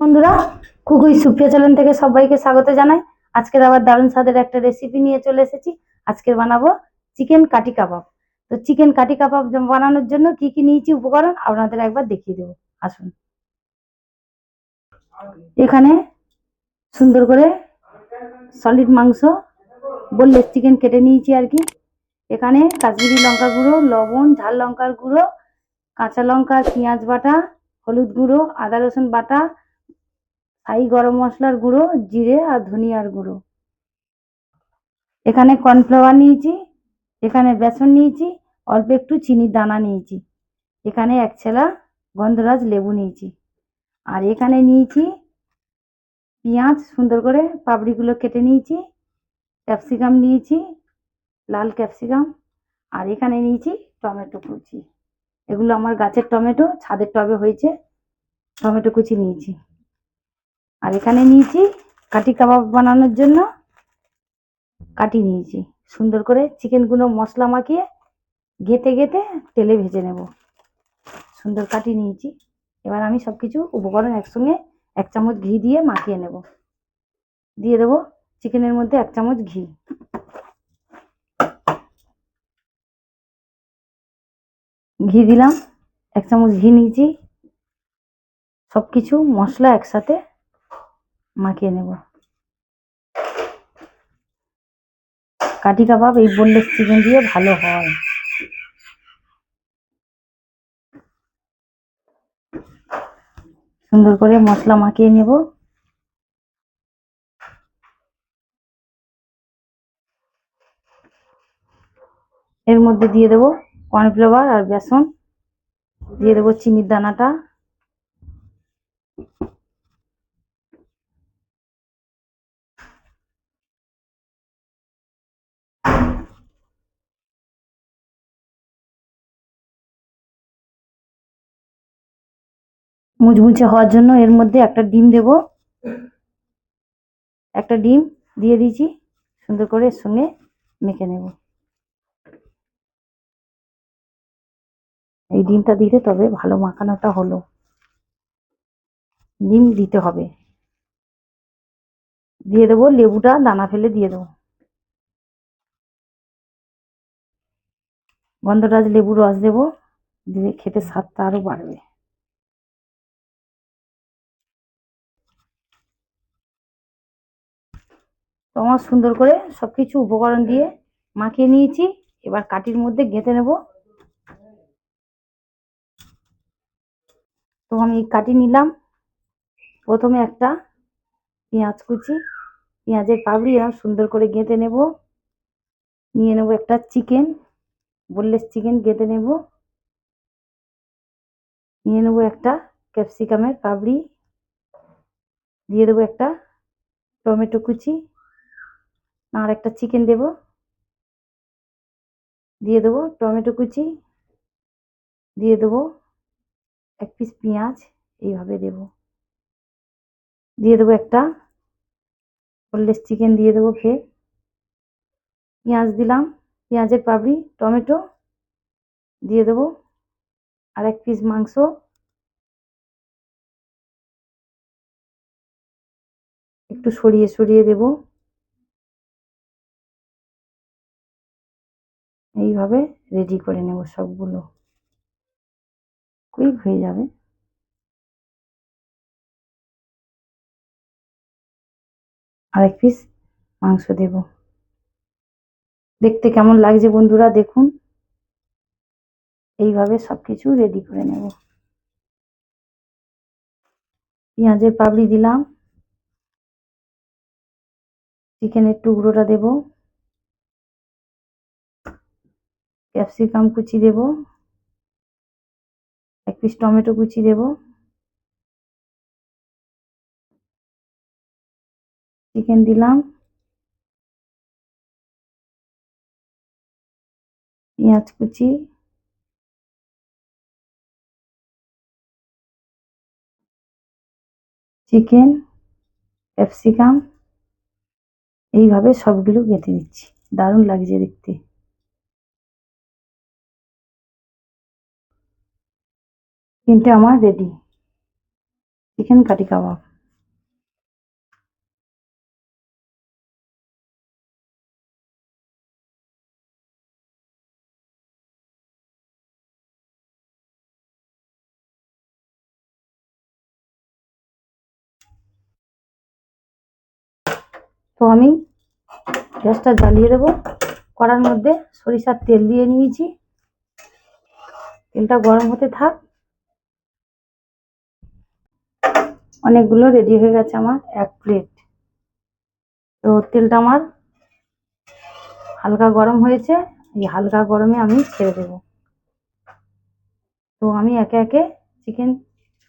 বন্ধুরা কুকুই সুপ্রিয়া চ্যানেল থেকে সবাইকে স্বাগত জানাই। আজকের আবার দারুণ স্বাদের একটা রেসিপি নিয়ে চলে এসেছি। আজকের বানাবো চিকেন কাটি কাবাব। তো চিকেন কাটি কাবাব বানানোর জন্য কি কি নিয়েছি উপকরণ আপনাদের একবার দেখিয়ে দেবো। আসুন। এখানে সুন্দর করে সলিড মাংস বললে চিকেন কেটে নিয়েছি আর কি। এখানে কাশ্মীরি লঙ্কা গুঁড়ো, লবণ, ঝাল লঙ্কার গুঁড়ো, কাঁচা লঙ্কা, পেঁয়াজ বাটা, হলুদ গুঁড়ো, আদা রসুন বাটা থাই গরম মশলার গুঁড়ো, জিরে আর ধনিয়ার গুঁড়ো। এখানে কর্নফ্লাওয়ার নিয়েছি, এখানে বেসন নিয়েছি, অল্প একটু চিনির দানা নিয়েছি। এখানে এক ছেলা গন্ধরাজ লেবু নিয়েছি। আর এখানে নিয়েছি পেঁয়াজ, সুন্দর করে পাপড়িগুলো কেটে নিয়েছি, ক্যাপসিকাম নিয়েছি, লাল ক্যাপসিকাম। আর এখানে নিয়েছি টমেটো কুচি। এগুলো আমার গাছের টমেটো, ছাদের টবে হয়েছে, টমেটো কুচি নিয়েছি। আর এখানে নিয়েছি কাটি কাবাব বানানোর জন্য কাটি নিয়েছি। সুন্দর করে চিকেনগুলো মশলা মাখিয়ে গেঁথে গেঁথে তেলে ভেজে নেব। সুন্দর কাটি নিয়েছি। এবার আমি সব কিছু উপকরণ একসঙ্গে এক চামচ ঘি দিয়ে মাখিয়ে নেব। দিয়ে দেবো চিকেনের মধ্যে এক চামচ ঘি। ঘি দিলাম, এক চামচ ঘি নিয়েছি। সব কিছু মশলা একসাথে মাখিয়ে নেব। কাঠি কাবাব এই বোনলেস চিকেন দিয়ে ভালো হয়। সুন্দর করে মশলা মাখিয়ে নেব। এর মধ্যে দিয়ে দেবো কর্নফ্লাওয়ার আর বেসন। দিয়ে দেবো চিনির দানাটা। মুচমুচে হওয়ার জন্য এর মধ্যে একটা ডিম দেব। একটা ডিম দিয়ে দিয়েছি, সুন্দর করে সঙ্গে মেখে নেব। এই ডিমটা দিলে তবে ভালো মাখানোটা হলো। ডিম দিতে হবে। দিয়ে দেবো লেবুটা, দানা ফেলে দিয়ে দেবো। গন্ধরাজ লেবুর রস দেবো, দিলে খেতে স্বাদটা আরও বাড়বে। তো আমার সুন্দর করে সব কিছু উপকরণ দিয়ে মাখিয়ে নিয়েছি। এবার কাটির মধ্যে গেঁথে নেব। তো আমি কাটি নিলাম। প্রথমে একটা পেঁয়াজ কুচি, পেঁয়াজের এরকম সুন্দর করে গেঁথে নেব। নিয়ে নেব একটা চিকেন বললেস চিকেন গেঁথে নেব। নিয়ে নেব একটা ক্যাপসিকামের পাপড়ি দিয়ে দেবো একটা টমেটো কুচি। আর একটা চিকেন দেব। দিয়ে দেবো টমেটো কুচি। দিয়ে দেবো এক পিস পেঁয়াজ, এইভাবে দেব। দিয়ে দেবো একটা বললেস চিকেন দিয়ে দেবো ফের। পেঁয়াজ দিলাম, পেঁয়াজের পাপড়ি টমেটো। দিয়ে দেবো আর এক পিস মাংস। একটু সরিয়ে সরিয়ে দেব। এইভাবে রেডি করে নেব সবগুলো। কুইক হয়ে যাবে। আর এক পিস মাংস দেব। দেখতে কেমন লাগছে বন্ধুরা দেখুন। এইভাবে সবকিছু রেডি করে নেব। পেঁয়াজের পাপড়ি দিলাম। চিকেনের টুকরোটা দেব। ক্যাপসিকাম কুচি দেব, এক পিস টমেটো কুচি দেব চিকেন দিলাম, পেঁয়াজ কুচি চিকেন ক্যাপসিকাম, এইভাবে সবগুলো গেঁথে দিচ্ছি দারুণ লাগছে দেখতে। তিনটে আমার রেডি চিকেন কাটি কাবাব। তো আমি গ্যাসটা জ্বালিয়ে দেবো। কড়ার মধ্যে সরিষার তেল দিয়ে নিয়েছি। তেলটা গরম হতে থাক। অনেকগুলো রেডি হয়ে গেছে আমার, এক প্লেট তো তেলটা আমার হালকা গরম হয়েছে, এই হালকা গরমে আমি ছেড়ে দেবো। তো আমি একে একে চিকেন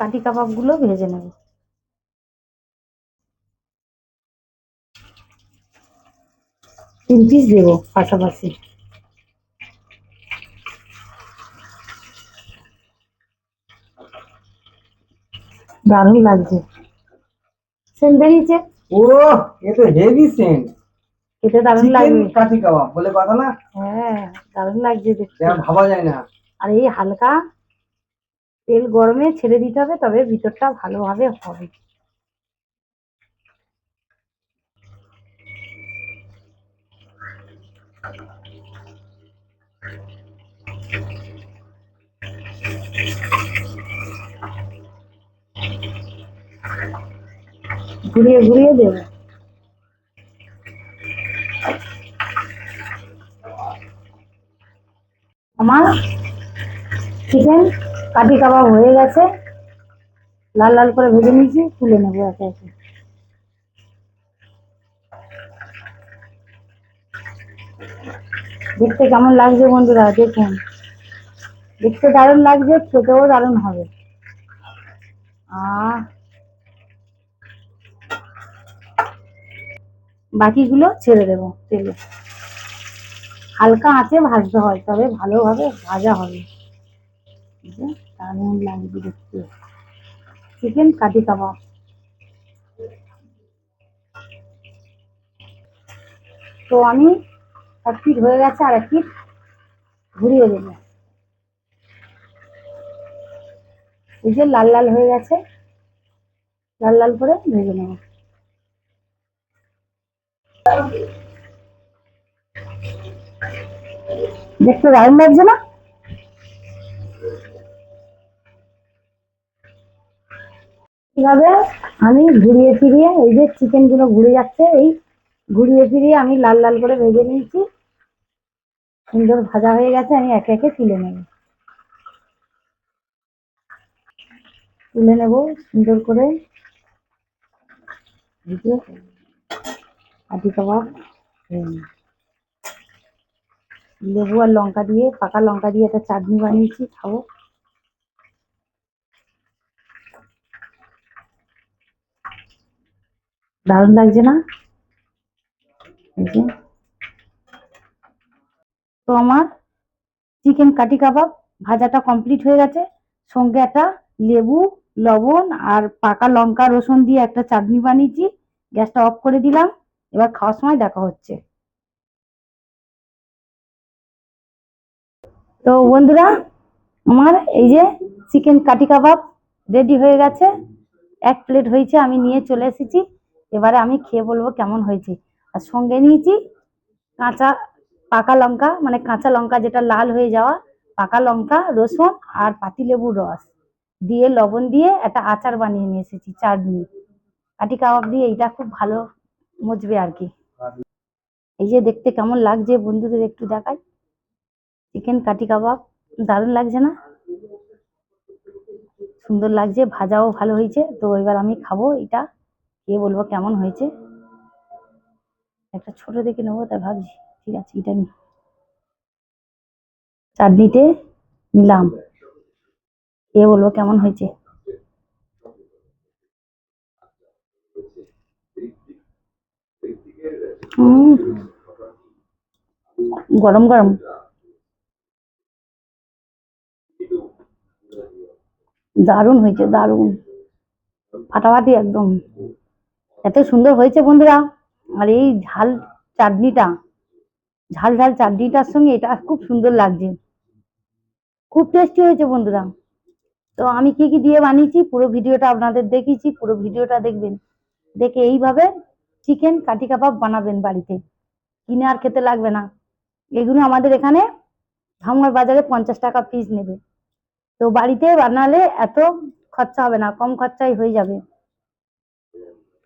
কাটি কাবাবগুলো ভেজে নেব। তিন পিস দেবো পাশাপাশি। দারুণ লাগছে। সেন্ট বেরিয়েছে? ও এ তো হেভি সেন্ট খেতে দারুণ লাগবে। কাঠি কাবাব বলে কথা না? হ্যাঁ দারুণ লাগছে দেখতে। ভাবা যায় না। আর এই হালকা তেল গরমে ছেড়ে দিতে হবে তবে ভিতরটা ভালোভাবে হবে। ঘুরিয়ে ঘুরিয়ে দেবো। আমার চিকেন কাটি কাবাব হয়ে গেছে। লাল লাল করে ভেজে নিয়েছি, তুলে নেব একে একে। দেখতে কেমন লাগছে বন্ধুরা, দেখুন। দেখতে দারুণ লাগছে, খেতেও দারুণ হবে। আহ বাকিগুলো ছেড়ে দেবো তেলে। হালকা আঁচে ভাজতে হয়, তবে ভালোভাবে ভাজা হবে? দারুণ লাগবে দেখতে চিকেন কাটি কাবাব। তো আমি এক পিঠ হয়ে গেছে আর এক পিঠ ঘুরিয়ে দেবো। এই যে লাল লাল হয়ে গেছে, লাল লাল করে ভেজে নেব। দেখতে দারুণ লাগছে না? আমি ঘুরিয়ে ফিরিয়ে এই যে চিকেনগুলো ঘুরে যাচ্ছে, এই ঘুরিয়ে ফিরিয়ে আমি লাল লাল করে ভেজে নিয়েছি। সুন্দর ভাজা হয়ে গেছে, আমি একে একে তুলে নেব। তুলে নেব সুন্দর করে। কাটি কাবাব লেবু আর লঙ্কা দিয়ে, পাকা লঙ্কা দিয়ে একটা চাটনি বানিয়েছি, খাব। দারুণ লাগছে না? তো আমার চিকেন কাটি কাবাব ভাজাটা কমপ্লিট হয়ে গেছে। সঙ্গে একটা লেবু, লবণ আর পাকা লঙ্কা, রসুন দিয়ে একটা চাটনি বানিয়েছি। গ্যাসটা অফ করে দিলাম। এবার খাওয়ার সময় দেখা হচ্ছে। তো বন্ধুরা, আমার এই যে চিকেন কাটি কাবাব রেডি হয়ে গেছে। এক প্লেট হয়েছে, আমি নিয়ে চলে এসেছি। এবারে আমি খেয়ে বলব কেমন হয়েছে। আর সঙ্গে নিয়েছি কাঁচা পাকা লঙ্কা মানে কাঁচা লঙ্কা যেটা লাল হয়ে যাওয়া, পাকা লঙ্কা, রসুন আর পাতিলেবুর রস। দিয়ে লবণ দিয়ে একটা আচার বানিয়ে নিয়ে এসেছি, চাটনি। কাটি কাবাব দিয়ে এইটা খুব ভালো মজবে আর কি। এই যে দেখতে কেমন লাগছে বন্ধুদের একটু দেখাই। চিকেন কাটি কাবাব দারুণ লাগছে না? সুন্দর লাগছে, ভাজাও ভালো হয়েছে। তো এবার আমি খাব এটা, খেয়ে বলব কেমন হয়েছে। একটা ছোট দেখে নেব, তাই ভাবছি। ঠিক আছে, এটা নি চাটনিতে নিলাম। খেয়ে বলব কেমন হয়েছে। গরম গরম। দারুণ হয়েছে, দারুণ। ফাটাফাটি একদম। এত সুন্দর হয়েছে বন্ধুরা। আর এই ঝাল চাটনিটা, ঝাল ঝাল চাটনিটার সঙ্গে এটা খুব সুন্দর লাগছে। খুব টেস্টি হয়েছে বন্ধুরা। তো আমি কি কি দিয়ে বানিয়েছি পুরো ভিডিওটা আপনাদের দেখিয়েছি, পুরো ভিডিওটা দেখবেন। দেখে এইভাবে চিকেন কাঠি কাবাব বানাবেন বাড়িতে। কিনে আর খেতে লাগবে না। এগুলো আমাদের এখানে ধামগড় বাজারে পঞ্চাশ টাকা পিস নেবে। তো বাড়িতে বানালে এত খরচা হবে না, কম খরচায় হয়ে যাবে।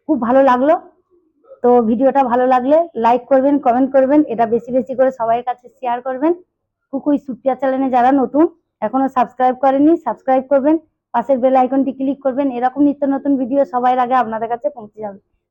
খুব ভালো লাগল। তো ভিডিওটা ভালো লাগলে লাইক করবেন কমেন্ট করবেন, এটা বেশি বেশি করে সবাই কাছে শেয়ার করবেন। কুকুই সুপিয়া চ্যানেলে যারা নতুন, এখনও সাবস্ক্রাইব করেনি সাবস্ক্রাইব করবেন। পাশের বেল আইকনটি ক্লিক করবেন। এরকম নিত্য নতুন ভিডিও সবার আগে আপনাদের কাছে পৌঁছে যাবে।